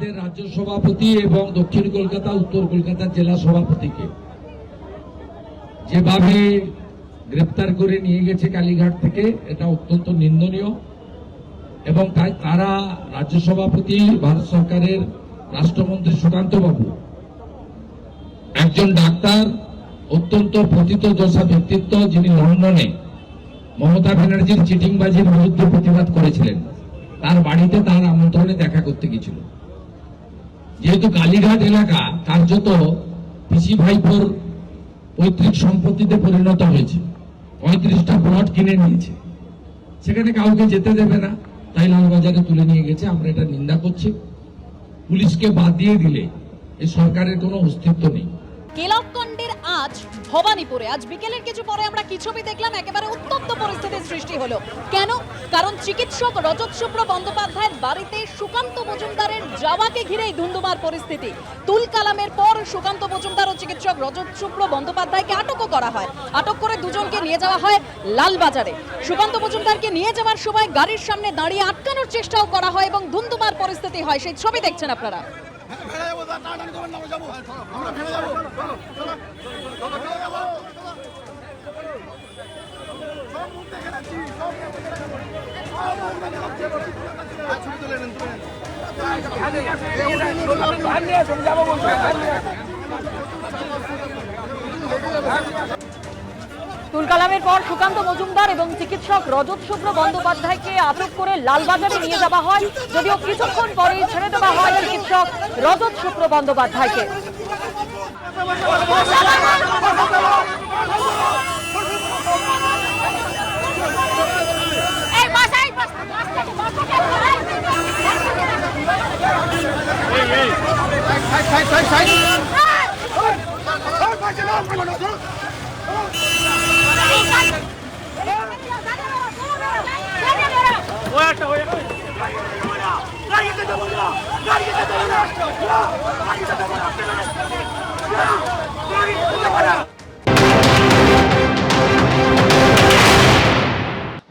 আমাদের রাজ্য সভাপতি এবং দক্ষিণ কলকাতা, উত্তর কলকাতা জেলা সভাপতিকে। যেভাবে গ্রেপ্তার করে নিয়ে গেছে কালীঘাট থেকে, এটা অত্যন্ত নিন্দনীয়। এবং তাই তারা রাজ্য সভাপতি, ভারত সরকারের রাষ্ট্রমন্ত্রী সুকান্ত বাবু, একজন ডাক্তার, অত্যন্ত পতিত দশা ব্যক্তিত্ব যিনি লন্ডনে মমতা ব্যানার্জির চিটিংবাজির বিরুদ্ধে প্রতিবাদ করেছিলেন। তার বাড়িতে তার আমন্ত্রণে দেখা করতে গেছিল যেহেতু কালীঘাট এলাকা কার্যত পিসি ভাইপোর পৈতৃক সম্পত্তিতে পরিণত হয়েছে। পঁয়ত্রিশটা প্লট কিনে নিয়েছে। সেখানে কাউকে যেতে দেবে না। তাই লালবাজারে তুলে নিয়ে গেছে। আমরা এটা নিন্দা করছি। পুলিশকে বাদ দিয়ে দিলে এই সরকারের কোনো অস্তিত্ব নেই। আজ ভবানীপুরে, আজ বিকেলের কিছু পরে আমরা কি ছবি দেখলাম? একেবারে উত্তপ্ত পরিস্থিতির সৃষ্টি হলো। কেন? কারণ চিকিৎসক রজত শুভ্র বন্দ্যোপাধ্যায়ের বাড়িতে সুকান্ত মজুমদারের যাওয়াকে ঘিরেই ধুন্ধুমার পরিস্থিতি। তুল কালামের পর সুকান্ত মজুমদার ও চিকিৎসক রজত শুভ্র বন্দ্যোপাধ্যায়কে আটকও করা হয়। আটক করে দুজনকে নিয়ে যাওয়া হয় লালবাজারে। সুকান্ত মজুমদারকে নিয়ে যাওয়ার সময় গাড়ির সামনে দাঁড়িয়ে আটকানোর চেষ্টাও করা হয় এবং ধুন্ধুমার পরিস্থিতি হয়। সেই ছবি দেখছেন আপনারা। না, আমরা তুলকালামের পর সুকান্ত মজুমদার এবং চিকিৎসক রজত শুভ্র বন্দ্যোপাধ্যায়কে আটক করে লালবাজারে নিয়ে যাওয়া হয়। যদিও কিছুক্ষণ পরেই ছেড়ে দেওয়া হয় চিকিৎসক রজত শুভ্র বন্দ্যোপাধ্যায়কে।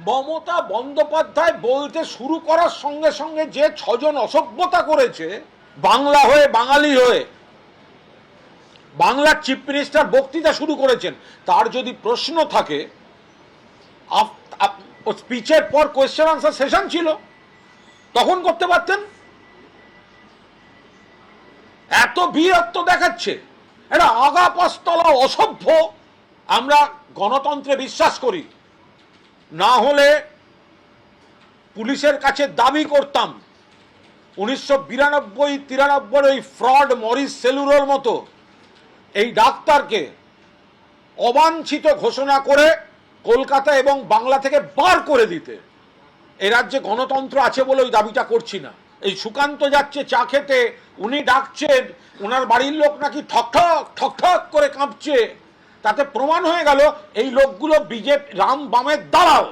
মমতা বন্দ্যোপাধ্যায় বলতে শুরু করার সঙ্গে সঙ্গে যে ছজন অসভ্যতা করেছে বাংলা হয়ে বাঙালি হয়ে বাংলার চিফ মিনিস্টার বক্তৃতা শুরু করেছেন, তার যদি প্রশ্ন থাকে স্পিচের পর কোয়েশ্চেন আনসার সেশন ছিল, তখন করতে পারতেন? এত বীরত্ব দেখাচ্ছে এটা আগাপাস্তলা অসভ্য, আমরা গণতন্ত্রে বিশ্বাস করি, না হলে পুলিশের কাছে দাবি করতাম উনিশশো বিরানব্বই, তিরানব্বই ওই ফ্রড মরিস সেলুরোর মতো এই ডাক্তারকে অবাঞ্ছিত ঘোষণা করে কলকাতা এবং বাংলা থেকে বার করে দিতে। এ রাজ্যে গণতন্ত্র আছে বলে ওই দাবিটা করছি না। এই সুকান্ত যাচ্ছে চা খেতে, উনি ডাকছেন ওনার বাড়ির লোক নাকি ঠকঠক ঠকঠক করে কাঁপছে। তাতে প্রমাণ হয়ে গেল, এই লোকগুলো বিজেপি, রাম বামের দালাল।